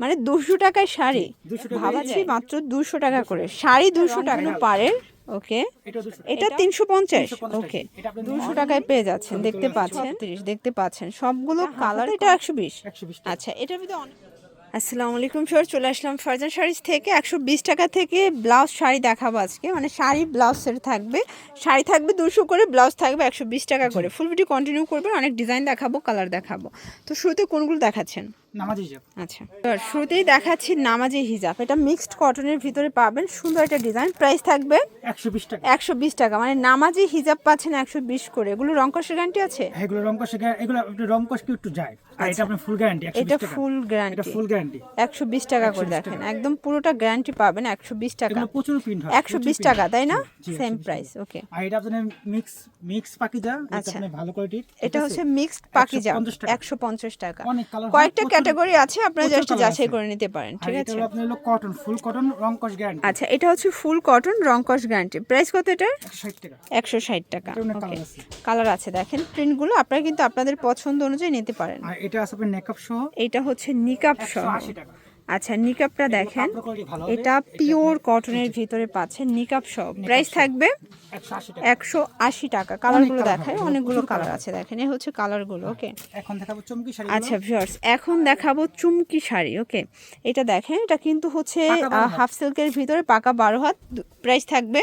মানে দুশো টাকায় শাড়ি। ভাবাচ্ছি মাত্র দুশো টাকা করে। শাড়ি দুশো টাকা পারের ওকে? এটা তিনশো পঞ্চাশ ওকে? দুশো টাকায় পেয়ে যাচ্ছেন দেখতে পাচ্ছেন? তিরিশ দেখতে পাচ্ছেন। সবগুলো কালার এটা একশো বিশ। আচ্ছা এটার ভিতরে অনেক আসসালামু আলাইকুম স্যার চলে আসলাম ফারজান শাড়িজ থেকে। একশো বিশ টাকা থেকে ব্লাউজ শাড়ি দেখাবো আজকে। মানে শাড়ি ব্লাউজ সেট থাকবে। শাড়ি থাকবে দুশো করে ব্লাউজ থাকবে একশো বিশ টাকা করে। ফুল ভিডিও কন্টিনিউ করবেন অনেক ডিজাইন দেখাবো কালার দেখাবো। তো শুরুতে কোনগুলো দেখাচ্ছেন? নামাজি যাব আচ্ছা। শুরুতেই দেখাচ্ছি নামাজি হিজাব। এটা মিক্সড কটনের ভিতরে পাবেন। সুন্দর একটা ডিজাইন প্রাইস থাকবে একশো বিশ টাকা। একশো বিশ টাকা। মানে নামাজি হিজাব পাচ্ছেন একশো বিশ করে। এগুলো রংকশের গ্যারান্টি আছে? হ্যাঁ, এগুলো রং এগুলো একটু কি একটু যায়। আর এটা আপনার ফুল গ্যারান্টি এটা বিশ টাকা। এটা ফুল গ্যারান্টি একশো বিশ টাকা করে দেখেন। একদম পুরোটা গ্যারান্টি পাবেন একশো বিশ টাকা। প্রচুর প্রিন্ট হয়। একশো বিশ টাকা তাই না? জি, সেম প্রাইস ওকে আর এটা আপনার মিক্স মিক্স পাকিজা। আচ্ছা। ভালো কোয়ালিটির এটা হচ্ছে মিক্সড পাকিজা। 150 একশো পঞ্চাশ টাকা। অনেক কালার কয়েকটা ক্যাটাগরি আছে আপনারা জাস্ট যাচাই করে নিতে পারেন ঠিক আছে? এটা আপনার হলো কটন ফুল কটন রং কস গ্যারান্টি আচ্ছা এটা হচ্ছে ফুল কটন রংকশ গ্যারান্টি প্রাইস কত একশো ষাট টাকা। একশো ষাট টাকা ওকে কালার আছে। দেখেন প্রিন্টগুলো আপনারা কিন্তু আপনাদের পছন্দ অনুযায়ী নিতে পারেন। আর এটা আছে আপনার নেকআপ সহ। এটা হচ্ছে নিকাপ একশো সহ। 180 টাকা। আচ্ছা নিকাপটা দেখেন। এটা পিওর কটনের ভিতরে পাচ্ছেন নিকাপ সব। প্রাইস থাকবে একশো আশি টাকা। কালারগুলো দেখায় অনেকগুলো কালার আছে। দেখেন এই হচ্ছে কালারগুলো ওকে এখন দেখাবো চুমকি শাড়ি আচ্ছা ভিউয়ার্স এখন দেখাবো চুমকি শাড়ি ওকে এটা দেখেন এটা কিন্তু হচ্ছে। হাফ সিল্কের ভিতরে পাকা বারো হাত প্রাইস থাকবে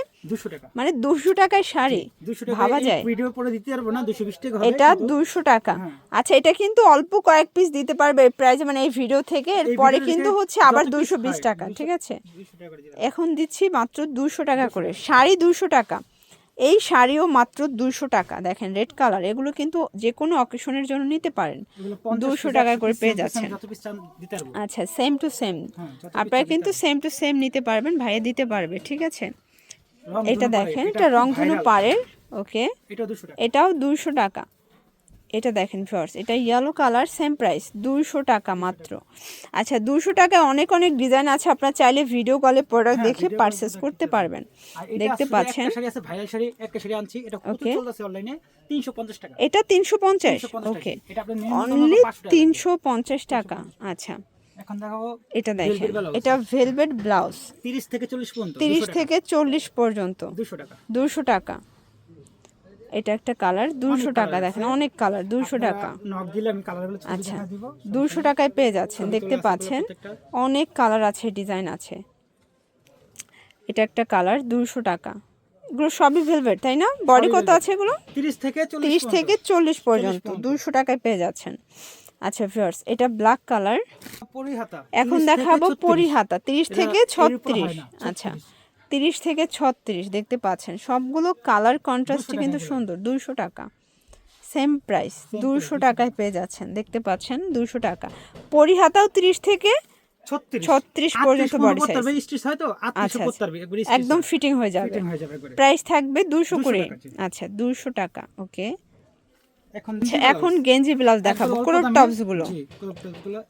টাকা। মানে দুশো টাকায় শাড়ি ভাবা যায়। ভিডিও পরে দিতে পারব না দুশো বিশ টাকা হবে এটা দুশো টাকা। হ্যাঁ। আচ্ছা এটা কিন্তু অল্প কয়েক পিস দিতে পারবে প্রাইস মানে এই ভিডিও থেকে। এরপরে কিন্তু হচ্ছে আবার যত piece দুশো বিশ হয়, টাকা ঠিক আছে? 200 টাকা করে দিলাম। এখন দিচ্ছি মাত্র দুশো টাকা করে। শাড়ি দুশো টাকা। এই শাড়িও মাত্র দুশো টাকা। দেখেন রেড কালার এগুলো কিন্তু যে কোনো অকেশনের জন্য নিতে পারেন। দুশো টাকা করে পেয়ে যাচ্ছেন। আচ্ছা সেম টু সেম আপনারা কিন্তু সেম টু সেম নিতে পারবেন ভাইয়া দিতে পারবে ঠিক আছে? এটা দেখেন এটা রংধনু পাড়ের ওকে। এটাও 200 টাকা। এটাও দুশো টাকা। এটা দেখেন ফার্স এটা ইয়েলো কালার সেম প্রাইস দুশো টাকা মাত্র। আচ্ছা দুশো টাকা অনেক অনেক ডিজাইন আছে আপনার চাইলে ভিডিও কলে প্রোডাক্ট দেখে পারচেস করতে পারবেন। দেখতে পাচ্ছেন? আনছি এটা কত Okay. চলতেছে অনলাইনে 350 টাকা। এটা তিনশো পঞ্চাশ ওকে। অনলি তিনশো পঞ্চাশ টাকা আচ্ছা। এখন দেখাবো এটা দেখেন। এটা ভেলভেট ব্লাউজ 30 থেকে 40 পর্যন্ত তিরিশ থেকে চল্লিশ পর্যন্ত। 200 টাকা। দুশো টাকা। এটা একটা কালার দুশো colour টাকা দেখেন অনেক কালার দুশো টাকা। নক দিলে আমি কালারগুলো আচ্ছা দেখা দিব। দুশো টাকায় পেয়ে যাচ্ছেন দেখতে পাচ্ছেন। অনেক কালার আছে ডিজাইন আছে। এটা একটা কালার দুশো টাকা। এগুলো সবই ভেলভেট তাই না? বডি কত আছে এগুলো? 30 থেকে 40 তিরিশ পর্যন্ত। থেকে চল্লিশ পর্যন্ত পর্যন্ত। দুশো টাকায় পেয়ে যাচ্ছেন। আচ্ছা ভিউয়ার্স এটা ব্ল্যাক কালার পরিহাতা। এখন দেখাবো 36 পরিহাতা। তিরিশ এটা থেকে এর উপর ছত্রিশ। হয় না, আচ্ছা 36 তিরিশ থেকে ছত্রিশ দেখতে পাচ্ছেন। সবগুলো কালার কন্ট্রাস্টে কিন্তু সুন্দর দুশো টাকা। সেম প্রাইস দুশো টাকায় পেয়ে যাচ্ছেন দেখতে পাচ্ছেন দুশো টাকা। পরিহাতাও তিরিশ থেকে 36 ছত্রিশ পর্যন্ত হয় তো? 38 আচ্ছা stitch একদম ফিটিং হয়ে যাবে। প্রাইস থাকবে দুশো 200 করে আচ্ছা দুশো টাকা ওকে এখন আচ্ছা গেঞ্জি ব্লাউজ দেখাবো ক্রপ টপসগুলো।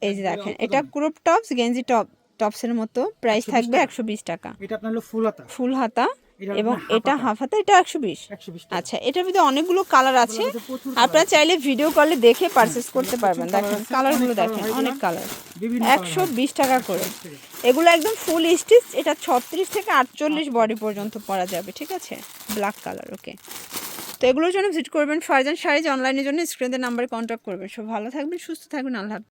এই যে দেখেন এটা। ক্রপ টপস গেঞ্জি টপ টপসের মতো প্রাইস থাকবে একশো বিশ টাকা। এটা আপনার ফুল হাতা। ফুল হাতা এবং এটা হাফ হাতা এটা একশো বিশ। আচ্ছা এটার ভিতরে অনেকগুলো কালার আছে। আপনারা চাইলে ভিডিও কলে দেখে পারচেস করতে পারবেন। দেখেন কালারগুলো দেখেন অনেক কালার একশো বিশ টাকা করে। এগুলো একদম ফুল স্টিচ এটা ছত্রিশ থেকে আটচল্লিশ বডি পর্যন্ত পরা যাবে ঠিক আছে? ব্ল্যাক কালার ওকে তো এগুলোর জন্য ভিজিট করবেন ফারজান শাড়িজ অনলাইনের জন্য স্ক্রিনের নাম্বারে কন্ট্যাক্ট করবেন সব ভালো থাকবেন, সুস্থ থাকবেন, আল্লাহ।